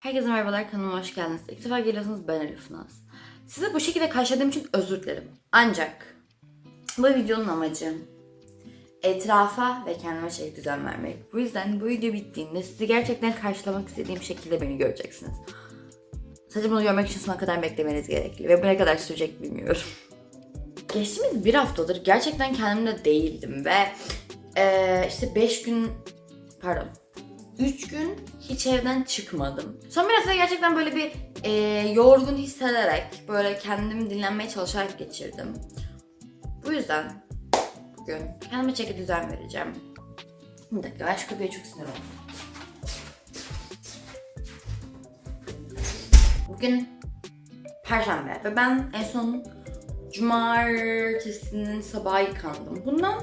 Herkese merhabalar kanalıma hoş geldiniz. İlk defa geliyorsanız ben Elif Naz. Size bu şekilde karşıladığım için özür dilerim. Ancak bu videonun amacı etrafa ve kendime şey düzen vermek. Bu yüzden bu video bittiğinde sizi gerçekten karşılamak istediğim şekilde beni göreceksiniz. Sadece bunu görmek için sona kadar beklemeniz gerekli ve bu ne kadar sürecek bilmiyorum. Geçtiğimiz bir haftadır gerçekten kendimde değildim ve eee, işte 5 gün pardon 3 gün hiç evden çıkmadım. Son bir hafta gerçekten böyle bir e, yorgun hissederek, böyle kendimi dinlenmeye çalışarak geçirdim. Bu yüzden bugün kendime çeki düzen vereceğim. Bir dakika ben kapıya çok sinir oldum. Bugün Perşembe ve ben en son Cumartesinin sabahı yıkandım. Bundan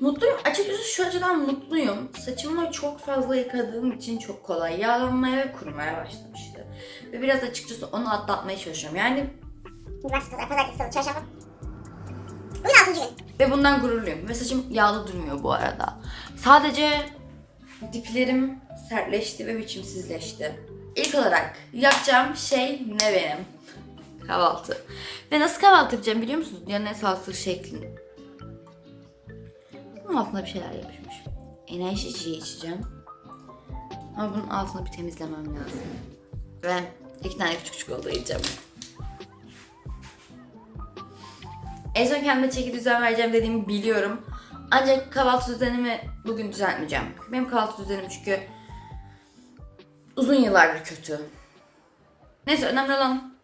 Mutluyum. Açıkçası şu açıdan mutluyum. Saçımı çok fazla yıkadığım için çok kolay yağlanmaya ve kurumaya başlamıştı. Ve biraz açıkçası onu atlatmaya çalışıyorum. Yani Cumartesi, pazar, pazartesi, salı, çarşamba. Bugün altıncı gün. ve bundan gururluyum. Ve saçım yağlı durmuyor bu arada. Sadece diplerim sertleşti ve biçimsizleşti. İlk olarak yapacağım şey ne benim? Kahvaltı. Ve nasıl kahvaltı yapacağım biliyor musunuz? Dünyanın en sağlıklı şekli. Altına bir şeyler yapışmış. Enerji içeceği içeceğim. Ama bunun altını bir temizlemem lazım. Ve iki tane küçük çikolata yiyeceğim. En son kendime çeki düzen vereceğim dediğimi biliyorum. Ancak kahvaltı düzenimi bugün düzeltmeyeceğim. Benim kahvaltı düzenim çünkü uzun yıllardır kötü. Neyse önemli olan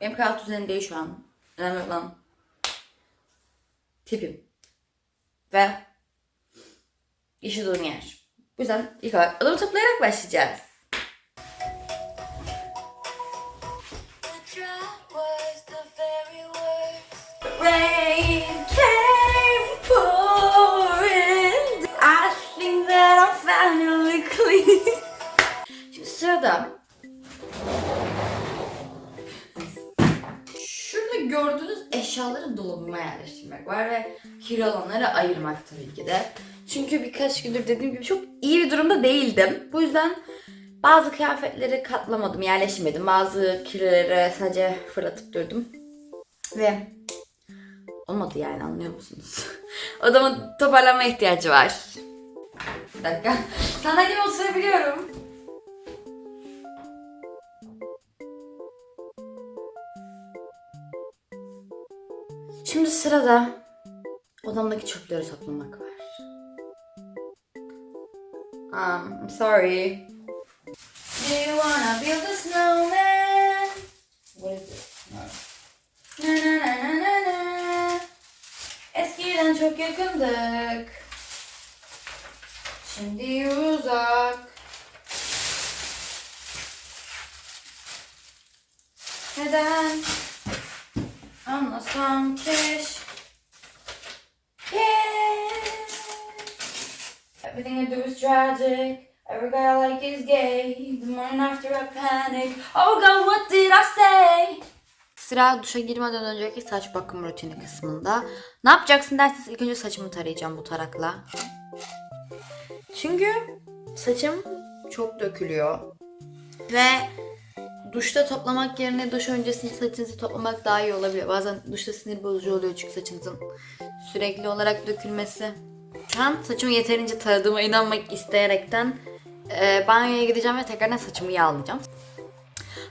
benim kahvaltı düzenim değil şu an. Önemli olan tipim. Ve yaşadığım yer. Bu yüzden ilk olarak adımı toplayarak başlayacağız. Şimdi Şurada gördüğünüz eşyaları dolabıma yerleştirmek var ve kirli olanları ayırmak tabii ki de. Çünkü birkaç gündür dediğim gibi çok iyi bir durumda değildim. Bu yüzden bazı kıyafetleri katlamadım, yerleştirmedim. Bazı kirlileri sadece fırlatıp durdum. Ve olmadı yani anlıyor musunuz? Adamın toparlanma ihtiyacı var. Bir dakika. Sandalyeme oturabiliyorum. Şimdi sırada odamdaki çöpleri toplamak var. Um, I'm sorry. Do you wanna build a snowman? What is this? Na na na na na na. Eskiden çok yakındık. Şimdi uzak. Neden? Anlasam keş. Tragic. Every guy I like is gay. The morning after I panic. Oh God, what did I say? Sıra duşa girmeden önceki saç bakım rutini kısmında. Ne yapacaksın derseniz ilk önce saçımı tarayacağım bu tarakla. Çünkü saçım çok dökülüyor. Ve duşta toplamak yerine duş öncesinde saçınızı toplamak daha iyi olabiliyor. Bazen duşta sinir bozucu oluyor çünkü saçınızın sürekli olarak dökülmesi. Şu saçımı yeterince taradığıma inanmak isteyerekten e, banyoya gideceğim ve tekrardan saçımı yağlayacağım.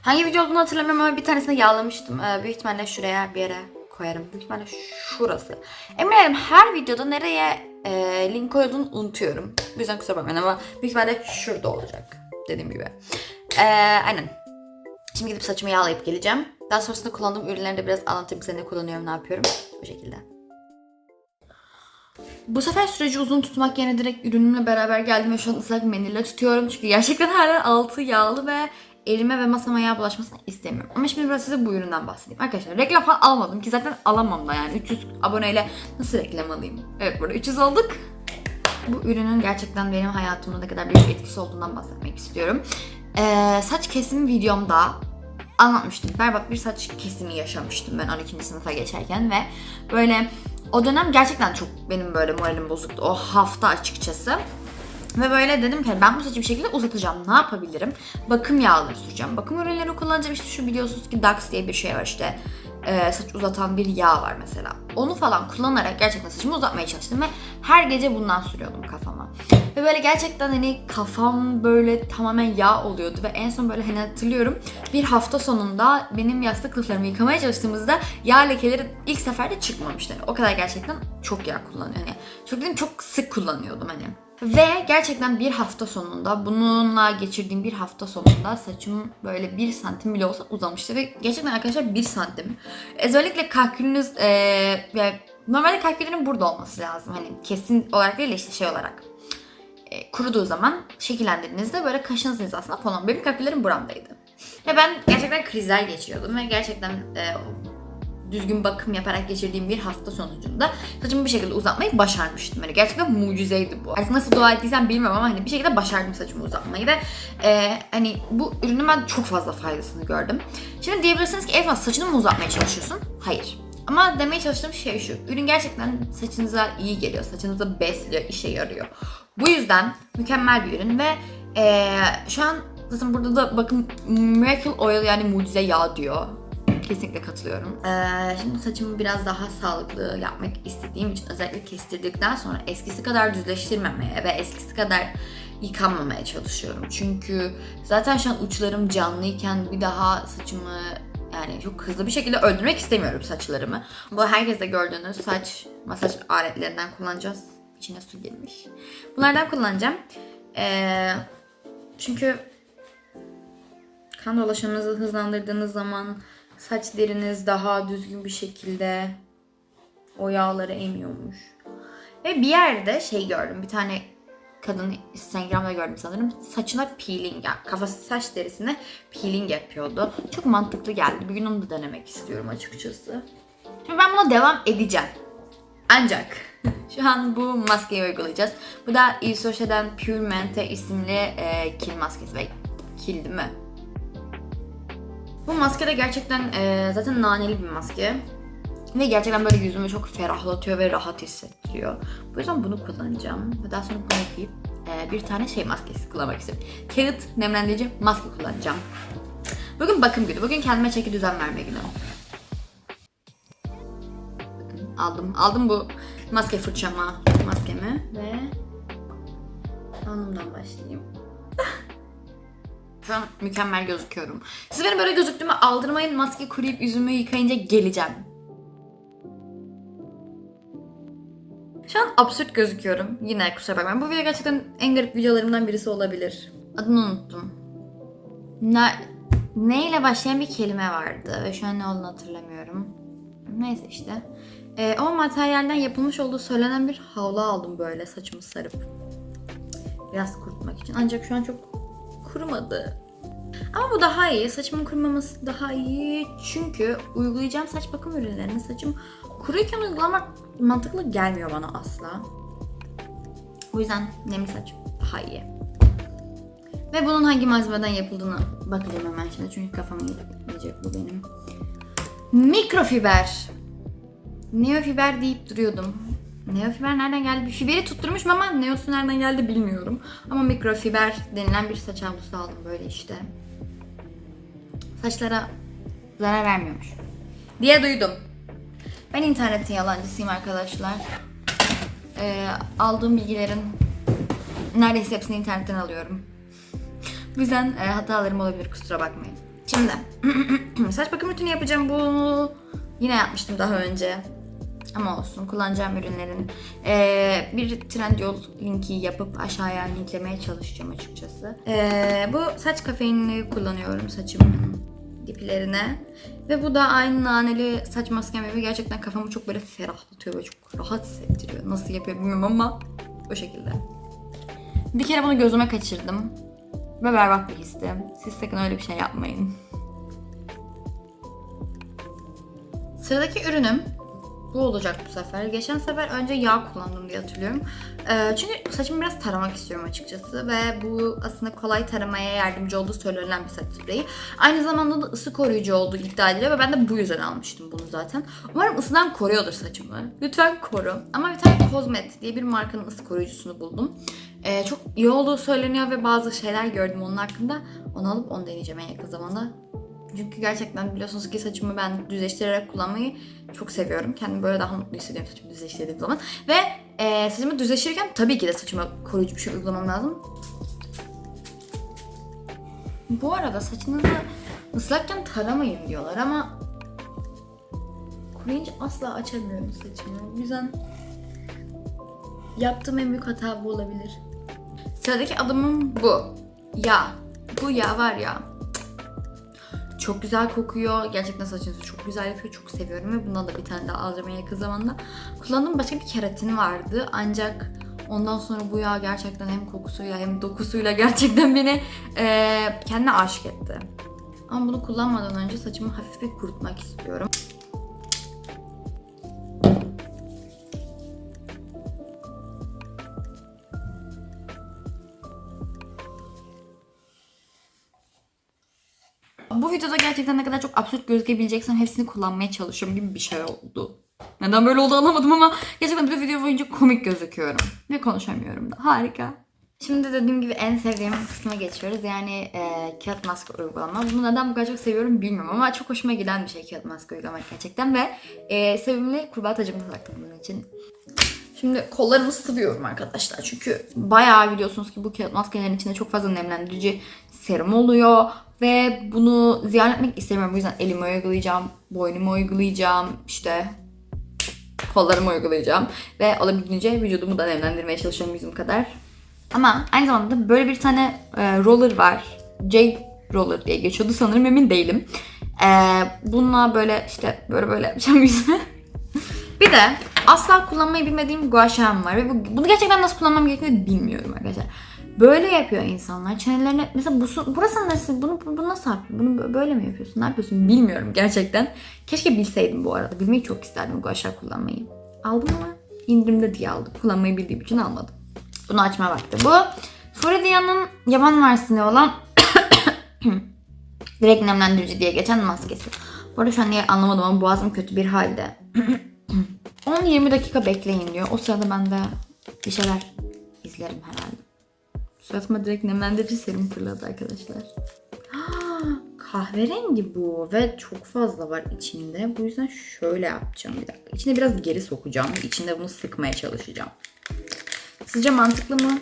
Hangi video olduğunu hatırlamıyorum ama bir tanesini yağlamıştım. Ee, büyük ihtimalle şuraya bir yere koyarım. Büyük ihtimalle şurası. Emin ederim her videoda nereye e, link koyduğunu unutuyorum. Bu yüzden kusura bakmayın ama büyük ihtimalle şurada olacak. Dediğim gibi. Ee, aynen. Şimdi gidip saçımı yağlayıp geleceğim. Daha sonrasında kullandığım ürünleri de biraz anlatayım size ne kullanıyorum, ne yapıyorum. Bu şekilde. Bu sefer süreci uzun tutmak yerine direkt ürünümle beraber geldim ve şu an ıslak mendille tutuyorum. Çünkü gerçekten hala altı yağlı ve elime ve masama yağ bulaşmasını istemiyorum. Ama şimdi biraz size bu üründen bahsedeyim. Arkadaşlar reklam falan almadım ki zaten alamam da yani. 300 aboneyle nasıl reklam alayım? Evet burada 300 olduk. Bu ürünün gerçekten benim hayatımda ne kadar büyük etkisi olduğundan bahsetmek istiyorum. Ee, saç kesim videomda anlatmıştım. Berbat bir saç kesimi yaşamıştım ben 12. sınıfa geçerken ve böyle o dönem gerçekten çok benim böyle moralim bozuktu. O hafta açıkçası. Ve böyle dedim ki ben bu saçı bir şekilde uzatacağım. Ne yapabilirim? Bakım yağları süreceğim. Bakım ürünleri kullanacağım. İşte şu biliyorsunuz ki Dax diye bir şey var işte. Ee, saç uzatan bir yağ var mesela. Onu falan kullanarak gerçekten saçımı uzatmaya çalıştım ve her gece bundan sürüyordum kafama. Ve böyle gerçekten hani kafam böyle tamamen yağ oluyordu ve en son böyle hani hatırlıyorum bir hafta sonunda benim yastık kılıflarımı yıkamaya çalıştığımızda yağ lekeleri ilk seferde çıkmamıştı. Yani o kadar gerçekten çok yağ kullanıyor. Hani çok dedim çok sık kullanıyordum hani. Ve gerçekten bir hafta sonunda bununla geçirdiğim bir hafta sonunda saçım böyle bir santim bile olsa uzamıştı ve gerçekten arkadaşlar bir santim. Özellikle kalkülünüz eee yani normalde kalküllerin burada olması lazım hani kesin olarak değil de işte şey olarak e, kuruduğu zaman şekillendirdiğinizde böyle kaşınız hizasına falan. Benim kalküllerim buramdaydı. Ve ben gerçekten krizler geçiriyordum ve gerçekten e, düzgün bakım yaparak geçirdiğim bir hafta sonucunda saçımı bir şekilde uzatmayı başarmıştım. Yani gerçekten mucizeydi bu. Artık nasıl dua ettiysem bilmiyorum ama hani bir şekilde başardım saçımı uzatmayı ve e, hani bu ürünün ben çok fazla faydasını gördüm. Şimdi diyebilirsiniz ki Efna saçını mı uzatmaya çalışıyorsun? Hayır. Ama demeye çalıştığım şey şu. Ürün gerçekten saçınıza iyi geliyor. Saçınıza besliyor, işe yarıyor. Bu yüzden mükemmel bir ürün ve eee, şu an zaten burada da bakın Miracle Oil yani mucize yağ diyor. Kesinlikle katılıyorum. Eee, şimdi saçımı biraz daha sağlıklı yapmak istediğim için özellikle kestirdikten sonra eskisi kadar düzleştirmemeye ve eskisi kadar yıkanmamaya çalışıyorum. Çünkü zaten şu an uçlarım canlıyken bir daha saçımı yani çok hızlı bir şekilde öldürmek istemiyorum saçlarımı. Bu herkeste gördüğünüz saç masaj aletlerinden kullanacağız. İçine su girmiş. Bunlardan kullanacağım. Ee, çünkü kan dolaşımınızı hızlandırdığınız zaman saç deriniz daha düzgün bir şekilde o yağları emiyormuş. Ve bir yerde şey gördüm. Bir tane kadın Instagram'da gördüm sanırım. Saçına peeling, yani kafası saç derisine peeling yapıyordu. Çok mantıklı geldi. Bir gün onu da denemek istiyorum açıkçası. Şimdi ben buna devam edeceğim. Ancak şu an bu maskeyi uygulayacağız. Bu da Isoşe'den Pure Mente isimli e, kil maskesi ve kil değil mi? Bu maske de gerçekten e, zaten naneli bir maske. Ve gerçekten böyle yüzümü çok ferahlatıyor ve rahat hissettiriyor. Bu yüzden bunu kullanacağım. Ve daha sonra bunu yıkayıp e, bir tane şey maskesi kullanmak istiyorum. Kağıt nemlendirici maske kullanacağım. Bugün bakım günü. Bugün kendime çeki düzen verme günü. Aldım. Aldım bu maske fırçama maskemi ve alnımdan başlayayım. Şu an mükemmel gözüküyorum. Siz benim böyle gözüktüğümü aldırmayın. Maske kuruyup yüzümü yıkayınca geleceğim. Şu an absürt gözüküyorum. Yine kusura bakmayın. Bu video gerçekten en garip videolarımdan birisi olabilir. Adını unuttum. Ne, ne ile başlayan bir kelime vardı ve şu an ne olduğunu hatırlamıyorum. Neyse işte. Ee, o materyalden yapılmış olduğu söylenen bir havlu aldım böyle saçımı sarıp. Biraz kurutmak için. Ancak şu an çok kurumadı. Ama bu daha iyi. Saçımın kurumaması daha iyi. Çünkü uygulayacağım saç bakım ürünlerini saçım kuruyken uygulamak mantıklı gelmiyor bana asla. O yüzden nemli saç daha iyi. Ve bunun hangi malzemeden yapıldığını bakacağım hemen şimdi. Çünkü kafamı yiyecek bu benim. Mikrofiber. Neofiber deyip duruyordum. Neofiber nereden geldi? Fiberi tutturmuşum ama neosu nereden geldi bilmiyorum. Ama mikrofiber denilen bir saç havlusu aldım böyle işte. Saçlara zarar vermiyormuş. Diye duydum. Ben internetin yalancısıyım arkadaşlar. Ee, aldığım bilgilerin neredeyse hepsini internetten alıyorum. Bu yüzden e, hatalarım olabilir kusura bakmayın. Şimdi saç bakım rutini yapacağım bu. Yine yapmıştım daha önce. Ama olsun kullanacağım ürünlerin e, bir Trendyol linki yapıp aşağıya linklemeye çalışacağım açıkçası. E, bu saç kafeinini kullanıyorum saçımın diplerine. Ve bu da aynı naneli saç maskem gibi gerçekten kafamı çok böyle ferahlatıyor ve çok rahat hissettiriyor. Nasıl yapıyor bilmiyorum ama o şekilde. Bir kere bunu gözüme kaçırdım. Ve berbat bir histi. Siz sakın öyle bir şey yapmayın. Sıradaki ürünüm Bu olacak bu sefer. Geçen sefer önce yağ kullandım diye hatırlıyorum. Ee, çünkü saçımı biraz taramak istiyorum açıkçası. Ve bu aslında kolay taramaya yardımcı olduğu söylenen bir saç spreyi. Aynı zamanda da ısı koruyucu olduğu iddia ediliyor ve ben de bu yüzden almıştım bunu zaten. Umarım ısıdan koruyordur saçımı. Lütfen koru. Ama bir tane Cosmet diye bir markanın ısı koruyucusunu buldum. Ee, çok iyi olduğu söyleniyor ve bazı şeyler gördüm onun hakkında. Onu alıp onu deneyeceğim en yakın zamanda. Çünkü gerçekten biliyorsunuz ki saçımı ben düzleştirerek kullanmayı çok seviyorum. Kendimi böyle daha mutlu hissediyorum saçımı düzleştirdiğim zaman. Ve e, saçımı düzleştirirken tabii ki de saçıma koruyucu bir şey uygulamam lazım. Bu arada saçınızı ıslakken taramayın diyorlar ama kuruyunca asla açamıyorum saçımı. O yüzden yaptığım en büyük hata bu olabilir. Sıradaki adımım bu. Yağ. Bu yağ var ya. Çok güzel kokuyor. Gerçekten saçınızı çok güzel yapıyor. Çok seviyorum ve bundan da bir tane daha alacağım en yakın zamanda. Kullandığım başka bir keratin vardı. Ancak ondan sonra bu yağ gerçekten hem kokusuyla hem dokusuyla gerçekten beni eee kendine aşık etti. Ama bunu kullanmadan önce saçımı hafif bir kurutmak istiyorum. Gerçekten ne kadar çok absürt gözükebileceksem hepsini kullanmaya çalışıyorum gibi bir şey oldu. Neden böyle oldu anlamadım ama gerçekten bir video boyunca komik gözüküyorum. Ve konuşamıyorum da. Harika. Şimdi dediğim gibi en sevdiğim kısma geçiyoruz. Yani e, kağıt maske uygulama. Bunu neden bu kadar çok seviyorum bilmiyorum ama çok hoşuma giden bir şey kağıt maske uygulamak gerçekten. Ve e, sevimli kurbağa tacımı taktım bunun için. Şimdi kollarımı sıvıyorum arkadaşlar. Çünkü bayağı biliyorsunuz ki bu kağıt maskelerin içinde çok fazla nemlendirici serum oluyor. Ve bunu ziyan etmek istemiyorum. Bu yüzden elime uygulayacağım, boynuma uygulayacağım, işte kollarıma uygulayacağım. Ve olabildiğince vücudumu da nemlendirmeye çalışıyorum yüzüm kadar. Ama aynı zamanda böyle bir tane e, roller var. J roller diye geçiyordu sanırım emin değilim. E, bununla böyle işte böyle böyle yapacağım yüzüme. Bir de asla kullanmayı bilmediğim gua var ve bu- bunu gerçekten nasıl kullanmam gerektiğini bilmiyorum arkadaşlar. Böyle yapıyor insanlar. Çenelerine mesela bu burası nasıl? Bunu, bunu nasıl yapıyorsun? Bunu bö- böyle mi yapıyorsun? Ne yapıyorsun? Bilmiyorum gerçekten. Keşke bilseydim bu arada. Bilmeyi çok isterdim gua sha kullanmayı. Aldım ama indirimde diye aldım. Kullanmayı bildiğim için almadım. Bunu açma vakti. Bu Floridia'nın yaban versiyonu olan direkt nemlendirici diye geçen maskesi. Bu arada şu an niye anlamadım ama boğazım kötü bir halde. 10-20 dakika bekleyin diyor. O sırada ben de bir şeyler izlerim herhalde. Suratıma direkt nemlendirici serum fırladı arkadaşlar. Ah, Kahverengi bu ve çok fazla var içinde. Bu yüzden şöyle yapacağım bir dakika. İçine biraz geri sokacağım. İçinde bunu sıkmaya çalışacağım. Sizce mantıklı mı?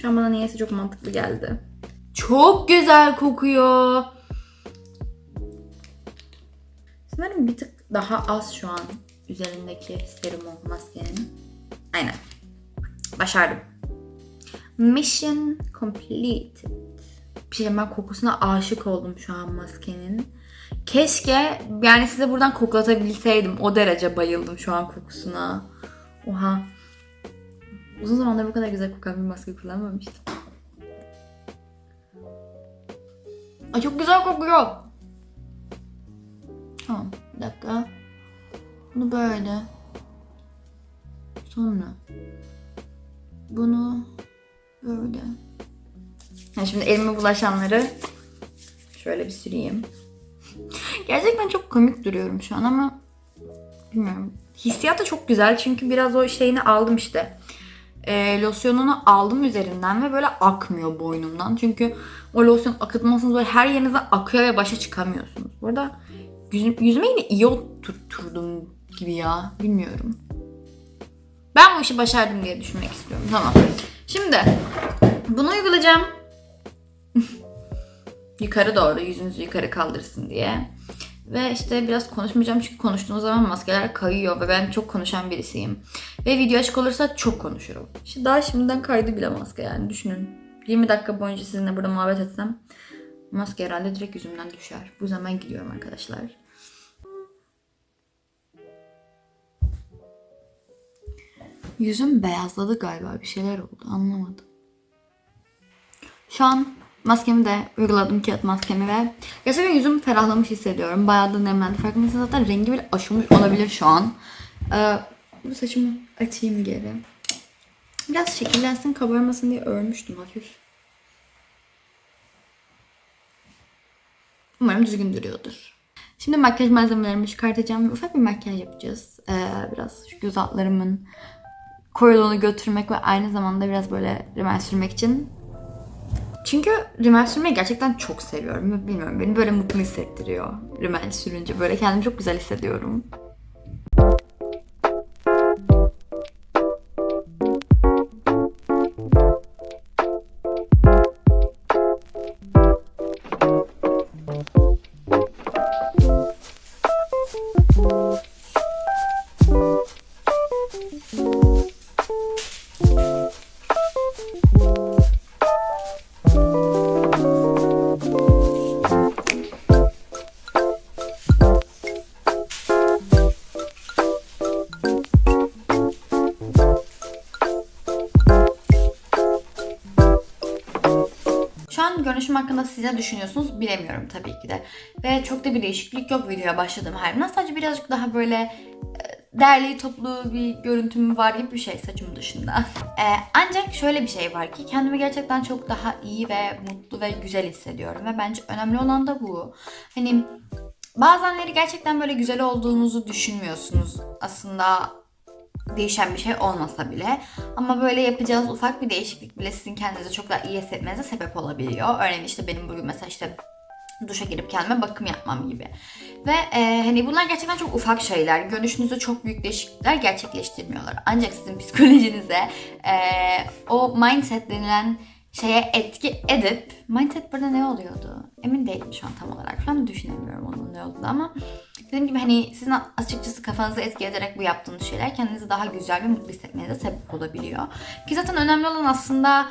Şu an bana niyeyse çok mantıklı geldi. Çok güzel kokuyor. Sanırım bir tık daha az şu an üzerindeki serum maskenin. Aynen. Başardım. Mission completed. Bir şey kokusuna aşık oldum şu an maskenin. Keşke yani size buradan koklatabilseydim. O derece bayıldım şu an kokusuna. Oha. Uzun zamandır bu kadar güzel kokan bir maske kullanmamıştım. Ay çok güzel kokuyor. Tamam bir dakika. Bunu böyle. Sonra. Bunu böyle. Ha, şimdi elime bulaşanları şöyle bir süreyim. Gerçekten çok komik duruyorum şu an ama bilmiyorum. Hissiyat da çok güzel çünkü biraz o şeyini aldım işte. Ee, losyonunu aldım üzerinden ve böyle akmıyor boynumdan. Çünkü o losyon akıtmazsanız böyle her yerinize akıyor ve başa çıkamıyorsunuz. Bu arada yüzüm, yüzüme yine iyi oturtturdum gibi ya. Bilmiyorum. Ben bu işi başardım diye düşünmek istiyorum. Tamam. Şimdi bunu uygulayacağım. yukarı doğru yüzünüzü yukarı kaldırsın diye. Ve işte biraz konuşmayacağım çünkü konuştuğum zaman maskeler kayıyor ve ben çok konuşan birisiyim. Ve video açık olursa çok konuşurum. İşte daha şimdiden kaydı bile maske yani düşünün. 20 dakika boyunca sizinle burada muhabbet etsem maske herhalde direkt yüzümden düşer. Bu ben gidiyorum arkadaşlar. Yüzüm beyazladı galiba bir şeyler oldu anlamadım. Şu an Maskemi de uyguladım kağıt maskemi ve gerçekten yüzüm ferahlamış hissediyorum. Bayağı da nemlendi. Farkındaysanız zaten rengi bile aşılmış olabilir şu an. Ee, bu saçımı açayım geri. Biraz şekillensin kabarmasın diye örmüştüm hafif. Umarım düzgün duruyordur. Şimdi makyaj malzemelerimi çıkartacağım ve ufak bir makyaj yapacağız. Ee, biraz şu göz altlarımın koyuluğunu götürmek ve aynı zamanda biraz böyle rimel sürmek için. Çünkü rimel sürmeyi gerçekten çok seviyorum. Bilmiyorum beni böyle mutlu hissettiriyor rimel sürünce. Böyle kendimi çok güzel hissediyorum. An görünüşüm hakkında siz ne düşünüyorsunuz bilemiyorum tabii ki de. Ve çok da bir değişiklik yok videoya başladığım her Sadece birazcık daha böyle e, derli toplu bir görüntüm var gibi bir şey saçım dışında. E, ancak şöyle bir şey var ki kendimi gerçekten çok daha iyi ve mutlu ve güzel hissediyorum. Ve bence önemli olan da bu. Hani bazenleri gerçekten böyle güzel olduğunuzu düşünmüyorsunuz. Aslında değişen bir şey olmasa bile. Ama böyle yapacağınız ufak bir değişiklik bile sizin kendinizi çok daha iyi hissetmenize sebep olabiliyor. Örneğin işte benim bugün mesela işte duşa girip kendime bakım yapmam gibi. Ve e, hani bunlar gerçekten çok ufak şeyler. Görünüşünüzde çok büyük değişiklikler gerçekleştirmiyorlar. Ancak sizin psikolojinize e, o mindset denilen şeye etki edip mindset burada ne oluyordu? Emin değilim şu an tam olarak. Şu an düşünemiyorum onun ne olduğunu ama dediğim gibi hani sizin açıkçası kafanızı etki ederek bu yaptığınız şeyler kendinizi daha güzel ve mutlu hissetmenize sebep olabiliyor. Ki zaten önemli olan aslında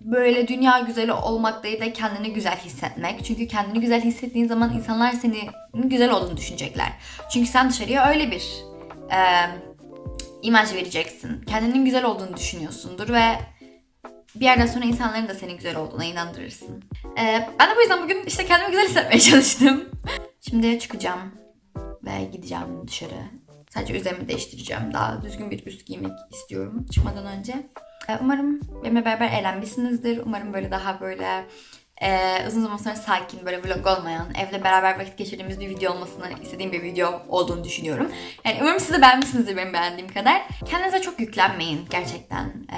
böyle dünya güzeli olmak değil de kendini güzel hissetmek. Çünkü kendini güzel hissettiğin zaman insanlar senin güzel olduğunu düşünecekler. Çünkü sen dışarıya öyle bir e, imaj vereceksin. Kendinin güzel olduğunu düşünüyorsundur ve bir yerden sonra insanların da senin güzel olduğuna inandırırsın. Ee, ben de bu yüzden bugün işte kendimi güzel hissetmeye çalıştım. Şimdi çıkacağım ve gideceğim dışarı. Sadece üzerimi değiştireceğim. Daha düzgün bir üst giymek istiyorum çıkmadan önce. Ee, umarım benimle beraber eğlenmişsinizdir. Umarım böyle daha böyle e, uzun zaman sonra sakin, böyle vlog olmayan, evde beraber vakit geçirdiğimiz bir video olmasını istediğim bir video olduğunu düşünüyorum. Yani umarım siz de beğenmişsinizdir benim beğendiğim kadar. Kendinize çok yüklenmeyin gerçekten. Ee,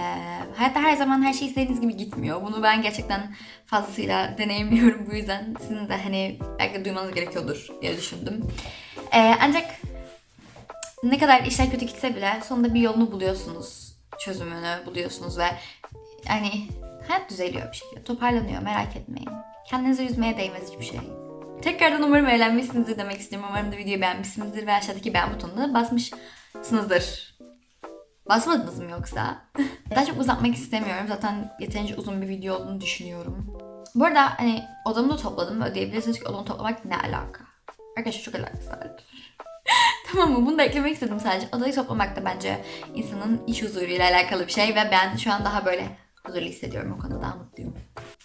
hayatta her zaman her şey istediğiniz gibi gitmiyor. Bunu ben gerçekten fazlasıyla deneyimliyorum. Bu yüzden sizin de hani belki duymanız gerekiyordur diye düşündüm. Ee, ancak ne kadar işler kötü gitse bile sonunda bir yolunu buluyorsunuz. Çözümünü buluyorsunuz ve hani hayat düzeliyor bir şekilde. Toparlanıyor merak etmeyin. Kendinizi üzmeye değmez hiçbir şey. Tekrardan umarım eğlenmişsinizdir demek istiyorum. Umarım da videoyu beğenmişsinizdir ve aşağıdaki beğen butonuna basmışsınızdır. Basmadınız mı yoksa? Daha çok uzatmak istemiyorum. Zaten yeterince uzun bir video olduğunu düşünüyorum. Bu arada hani odamı da topladım ve ödeyebilirsiniz ki odamı toplamak ne alaka? Arkadaşlar çok alakası tamam mı? Bunu da eklemek istedim sadece. Odayı toplamak da bence insanın iç huzuruyla alakalı bir şey ve ben şu an daha böyle huzurlu hissediyorum. O konuda daha mutluyum.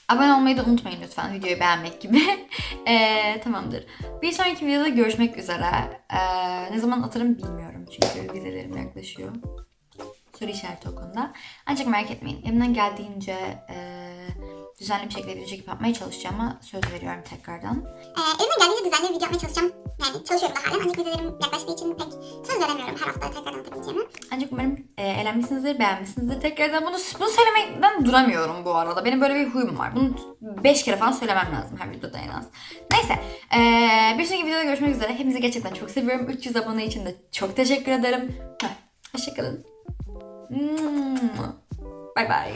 Abone olmayı da unutmayın lütfen. Videoyu beğenmek gibi. Eee, tamamdır. Bir sonraki videoda görüşmek üzere. Eee, ne zaman atarım bilmiyorum. Çünkü vizelerim yaklaşıyor. Soru işareti o konuda. Ancak merak etmeyin. Elimden geldiğince eee, düzenli bir şekilde video çekip yapmaya çalışacağıma söz veriyorum tekrardan. Ee, elimden geldiğince düzenli bir video yapmaya çalışacağım. Yani çalışıyorum da halen ancak vizelerim yaklaştığı için pek söz veremiyorum her hafta tekrardan atabileceğimi. Ancak umarım e, eğlenmişsinizdir, beğenmişsinizdir. Tekrardan bunu, bunu söylemekten duramıyorum bu arada. Benim böyle bir huyum var. Bunu 5 kere falan söylemem lazım her videoda en az. Neyse. E, bir sonraki videoda görüşmek üzere. Hepinizi gerçekten çok seviyorum. 300 abone için de çok teşekkür ederim. Hoşçakalın. Bye bye.